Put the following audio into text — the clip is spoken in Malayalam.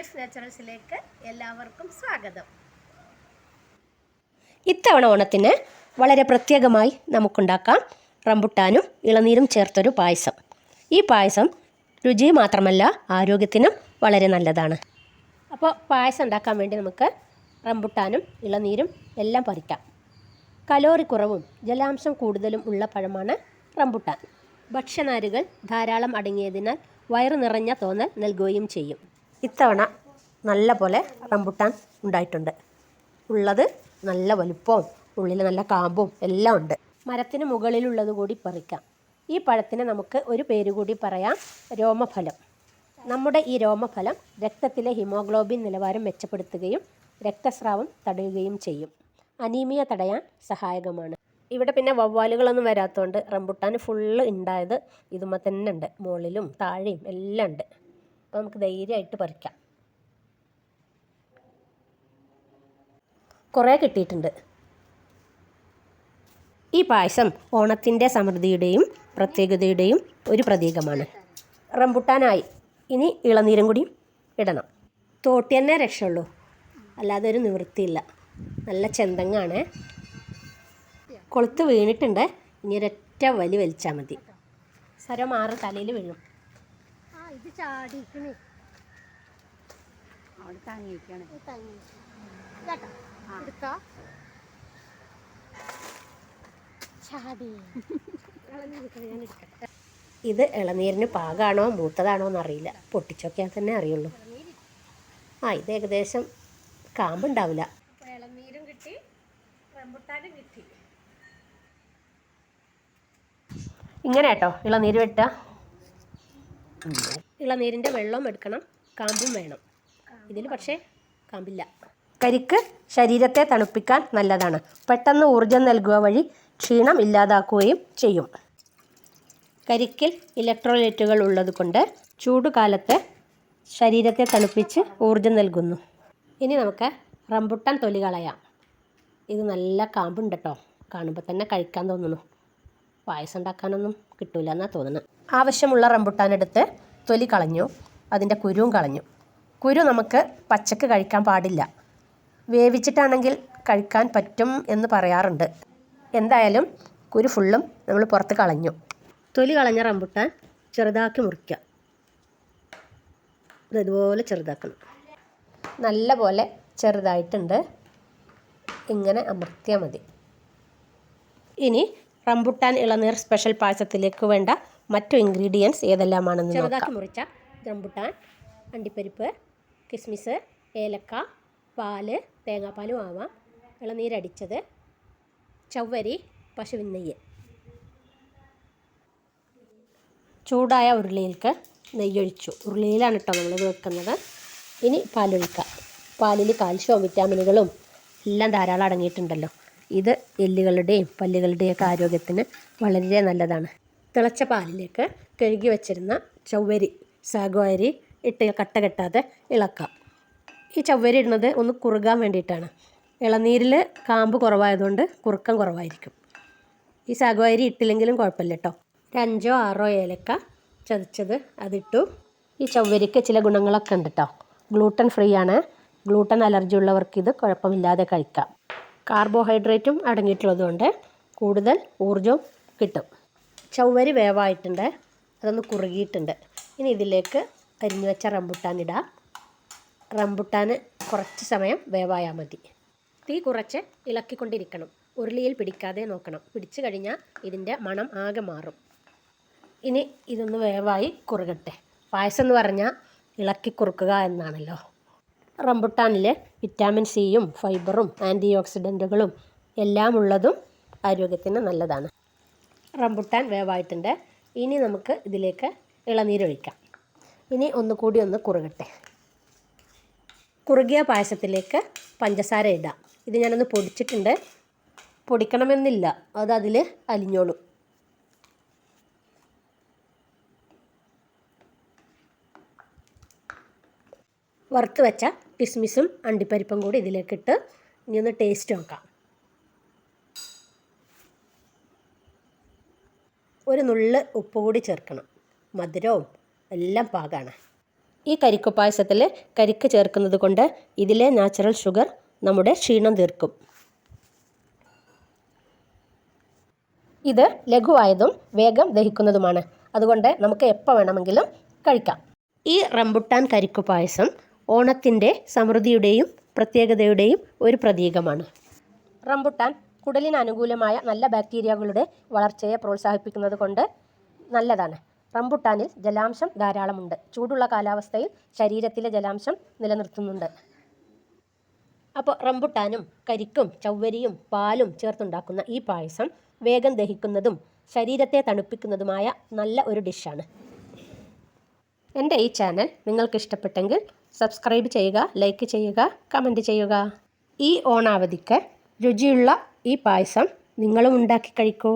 ലീഫ് നാച്ചുറൽസിലേക്ക് എല്ലാവർക്കും സ്വാഗതം. ഇത്തവണ ഓണത്തിന് വളരെ പ്രത്യേകമായി നമുക്കുണ്ടാക്കാം റംബുട്ടാനും ഇളനീരും ചേർത്തൊരു പായസം. ഈ പായസം രുചി മാത്രമല്ല ആരോഗ്യത്തിനും വളരെ നല്ലതാണ്. അപ്പോൾ പായസം ഉണ്ടാക്കാൻ വേണ്ടി നമുക്ക് റംബുട്ടാനും ഇളനീരും എല്ലാം പറിക്കാം. കലോറി കുറവും ജലാംശം കൂടുതലും ഉള്ള പഴമാണ് റംബുട്ടാൻ. ഭക്ഷ്യനാരുകൾ ധാരാളം അടങ്ങിയതിനാൽ വയറു നിറഞ്ഞ തോന്നൽ നൽകുകയും ചെയ്യും. ഇത്തവണ നല്ല പോലെ റംബുട്ടാൻ ഉണ്ടായിട്ടുണ്ട്. ഉള്ളത് നല്ല വലുപ്പവും ഉള്ളിൽ നല്ല കാമ്പും എല്ലാം ഉണ്ട്. മരത്തിന് മുകളിലുള്ളത് കൂടി പറിക്കാം. ഈ പഴത്തിന് നമുക്ക് ഒരു പേര് കൂടി പറയാം രോമഫലം. നമ്മുടെ ഈ രോമഫലം രക്തത്തിലെ ഹിമോഗ്ലോബിൻ നിലവാരം മെച്ചപ്പെടുത്തുകയും രക്തസ്രാവം തടയുകയും ചെയ്യും. അനീമിയ തടയാൻ സഹായകമാണ്. ഇവിടെ പിന്നെ വവ്വാലുകളൊന്നും വരാത്തതുകൊണ്ട് റംബുട്ടാൻ ഫുള്ള് ഉണ്ടായത് ഇതുമ്മ തന്നെ ഉണ്ട്. മുകളിലും താഴെയും എല്ലാം ഉണ്ട്. അപ്പോൾ നമുക്ക് ധൈര്യമായിട്ട് പറിക്കാം. കുറേ കിട്ടിയിട്ടുണ്ട്. ഈ പായസം ഓണത്തിന്റെ സമൃദ്ധിയുടെയും പ്രത്യേകതയുടെയും ഒരു പ്രതീകമാണ്. റംബുട്ടാനായി. ഇനി ഇളനീരും കൂടി ഇടണം. തോട്ടി തന്നെ രക്ഷയുള്ളൂ. അല്ലാതെ ഒരു നിവൃത്തിയില്ല. നല്ല ചെന്തങ്ങാണ്. കൊളുത്ത് വീണിട്ടുണ്ട്. ഇനി ഒരൊറ്റ വലി വലിച്ചാൽ മതി. സര ആറ് തലയിൽ വീഴും. ചാടിക്കണേ അവിടെ തങ്ങിയിരിക്കുകയാണ് തങ്ങി കേട്ടോ? എടുക്കാ ചാടി. ഇത് ഇളനീരിന് പാകാണോ മൂത്തതാണോ എന്നറിയില്ല. പൊട്ടിച്ചൊക്കെയാൽ തന്നെ അറിയുള്ളൂ. ആ ഇത് ഏകദേശം കാമ്പുണ്ടാവില്ല. ഇളനീരും കിട്ടി റംബുട്ടാനും കിട്ടി. ഇങ്ങനെ കേട്ടോ ഇളനീര് വെട്ടുക. ഇളനീരിന്റെ വെള്ളവും എടുക്കണം. കാമ്പും വേണം. ഇതിൽ പക്ഷേ കാമ്പില്ല. കരിക്ക് ശരീരത്തെ തണുപ്പിക്കാൻ നല്ലതാണ്. പെട്ടെന്ന് ഊർജം നൽകുക വഴി ക്ഷീണം ഇല്ലാതാക്കുകയും ചെയ്യും. കരിക്കിൽ ഇലക്ട്രോലൈറ്റുകൾ ഉള്ളതുകൊണ്ട് ചൂടുകാലത്ത് ശരീരത്തെ തണുപ്പിച്ച് ഊർജം നൽകുന്നു. ഇനി നമുക്ക് റംബുട്ടാൻ തൊലി കളയാം. ഇത് നല്ല കാമ്പുണ്ട് കേട്ടോ കാണുമ്പോൾ തന്നെ കഴിക്കാൻ തോന്നുന്നു. പായസം ഉണ്ടാക്കാനൊന്നും കിട്ടൂല എന്നാണ് തോന്നുന്നത് ആവശ്യമുള്ള റംബുട്ടാൻ എടുത്ത് തൊലി കളഞ്ഞു അതിന്റെ കുരുവും കളഞ്ഞു. കുരു നമുക്ക് പച്ചക്ക് കഴിക്കാൻ പാടില്ല. വേവിച്ചിട്ടാണെങ്കിൽ കഴിക്കാൻ പറ്റും എന്ന് പറയാറുണ്ട്. എന്തായാലും കുരു ഫുള്ളും നമ്മൾ പുറത്ത് കളഞ്ഞു. തൊലി കളഞ്ഞ റംബുട്ടാൻ ചെറുതാക്കി മുറിക്കുക. ഇത് ഇതുപോലെ ചെറുതാക്കണം. നല്ല പോലെ ചെറുതായിട്ടുണ്ട്. ഇങ്ങനെ അമർത്തിയാൽ മതി. ഇനി റംബുട്ടാൻ ഇളനീർ സ്പെഷ്യൽ പായസത്തിലേക്ക് വേണ്ട മറ്റു ഇൻഗ്രീഡിയൻസ് ഏതെല്ലാമാണെന്ന് ചെറുതാക്കി മുറിച്ച റംബുട്ടാൻ അണ്ടിപ്പരിപ്പ് കിസ്മിസ് ഏലക്ക പാൽ തേങ്ങാപ്പാലും ആവാം. ഇളനീരടിച്ചത് ചവ്വരി പശുവിൻ നെയ്യ് ചൂടായ ഉരുളിയിലേക്ക് നെയ്യൊഴിച്ചു. ഉരുളിയിലാണ് കേട്ടോ നമ്മൾ വെക്കുന്നത്. ഇനി പാലൊഴിക്കുക പാലിൽ കാൽഷ്യവും വിറ്റാമിനുകളും എല്ലാം ധാരാളം അടങ്ങിയിട്ടുണ്ടല്ലോ. ഇത് എല്ലുകളുടെയും പല്ലുകളുടെയും ഒക്കെ ആരോഗ്യത്തിന് വളരെ നല്ലതാണ്. തിളച്ച പാലിലേക്ക് കഴുകി വച്ചിരുന്ന ചവ്വരി സാഗോ അരി ഇട്ട് കട്ട കെട്ടാതെ ഇളക്കാം. ഈ ചവ്വരി ഇടുന്നത് ഒന്ന് കുറുകാൻ വേണ്ടിയിട്ടാണ്. ഇളനീരിൽ കാമ്പ് കുറവായതുകൊണ്ട് കുറുക്കം കുറവായിരിക്കും. ഈ സാഗോ അരി ഇട്ടില്ലെങ്കിലും കുഴപ്പമില്ല കേട്ടോ അഞ്ചോ ആറോ ഏലക്ക ചതച്ചത് അതിട്ടു. ഈ ചവ്വരിക്ക് ചില ഗുണങ്ങളൊക്കെ ഉണ്ട് കേട്ടോ ഗ്ലൂട്ടൻ ഫ്രീ ആണ്. ഗ്ലൂട്ടൻ അലർജി ഉള്ളവർക്ക് ഇത് കുഴപ്പമില്ലാതെ കഴിക്കാം. കാർബോഹൈഡ്രേറ്റും അടങ്ങിയിട്ടുള്ളതുകൊണ്ട് കൂടുതൽ ഊർജവും കിട്ടും. ചവ്വരി വേവായിട്ടുണ്ട്. അതൊന്ന് കുറുകിയിട്ടുണ്ട്. ഇനി ഇതിലേക്ക് അരിഞ്ഞു വെച്ച റംബുട്ടാൻ ഇടാം. റംബുട്ടാൻ കുറച്ച് സമയം വേവായാൽ മതി. തീ കുറച്ച് ഇളക്കിക്കൊണ്ടിരിക്കണം. ഉരുളിയിൽ പിടിക്കാതെ നോക്കണം. പിടിച്ചു കഴിഞ്ഞാൽ ഇതിന്റെ മണം ആകെ മാറും. ഇനി ഇതൊന്ന് വേവായി കുറുകട്ടെ. പായസം എന്ന് പറഞ്ഞാൽ ഇളക്കി കുറുക്കുക എന്നാണല്ലോ. റംബുട്ടാനിൽ വിറ്റാമിൻ സിയും ഫൈബറും ആന്റി ഓക്സിഡന്റുകളും എല്ലാം ഉള്ളതും ആരോഗ്യത്തിന് നല്ലതാണ്. റംബുട്ടാൻ വേവായിട്ടുണ്ട്. ഇനി നമുക്ക് ഇതിലേക്ക് ഇളനീരൊഴിക്കാം ഇനി ഒന്ന് കൂടി ഒന്ന് കുറുകട്ടെ. കുറുകിയ പായസത്തിലേക്ക് പഞ്ചസാര ഇടാം. ഇത് ഞാനൊന്ന് പൊടിച്ചിട്ടുണ്ട്. പൊടിക്കണമെന്നില്ല. അത് അതിൽ അലിഞ്ഞോളും. വറുത്ത് വെച്ച കിസ്മിസും അണ്ടിപ്പരിപ്പും കൂടി ഇതിലേക്കിട്ട് ഇനി ഒന്ന് ടേസ്റ്റ് നോക്കാം. ഒരു നുള്ള് ഉപ്പ് കൂടി ചേർക്കണം. മധുരവും എല്ലാം പാകമാണ് ഈ കരിക്ക് പായസത്തിൽ കരിക്ക് ചേർക്കുന്നത് കൊണ്ട് ഇതിലെ നാച്ചുറൽ ഷുഗർ നമ്മുടെ ക്ഷീണം തീർക്കും. ഇത് ലഘുവായതും വേഗം ദഹിക്കുന്നതുമാണ്. അതുകൊണ്ട് നമുക്ക് എപ്പോൾ വേണമെങ്കിലും കഴിക്കാം. ഈ റംബുട്ടാൻ കരിക്കു പായസം ഓണത്തിന്റെ സമൃദ്ധിയുടെയും പ്രത്യേകതയുടെയും ഒരു പ്രതീകമാണ്. റംബുട്ടാൻ കുടലിന് അനുകൂലമായ നല്ല ബാക്ടീരിയകളുടെ വളർച്ചയെ പ്രോത്സാഹിപ്പിക്കുന്നത് കൊണ്ട് നല്ലതാണ്. റംബുട്ടാനിൽ ജലാംശം ധാരാളമുണ്ട്. ചൂടുള്ള കാലാവസ്ഥയിൽ ശരീരത്തിലെ ജലാംശം നിലനിർത്തുന്നുണ്ട്. അപ്പോൾ റംബുട്ടാനും കരിക്കും ചവ്വരിയും പാലും ചേർത്തുണ്ടാക്കുന്ന ഈ പായസം വേഗം ദഹിക്കുന്നതും ശരീരത്തെ തണുപ്പിക്കുന്നതുമായ നല്ല ഒരു ഡിഷാണ്. എന്റെ ഈ ചാനൽ നിങ്ങൾക്ക് ഇഷ്ടപ്പെട്ടെങ്കിൽ സബ്സ്ക്രൈബ് ചെയ്യുക ലൈക്ക് ചെയ്യുക കമന്റ് ചെയ്യുക. ഈ ഓണാവധിക്ക് രുചിയുള്ള ഈ പായസം നിങ്ങളും ഉണ്ടാക്കി കഴിക്കൂ.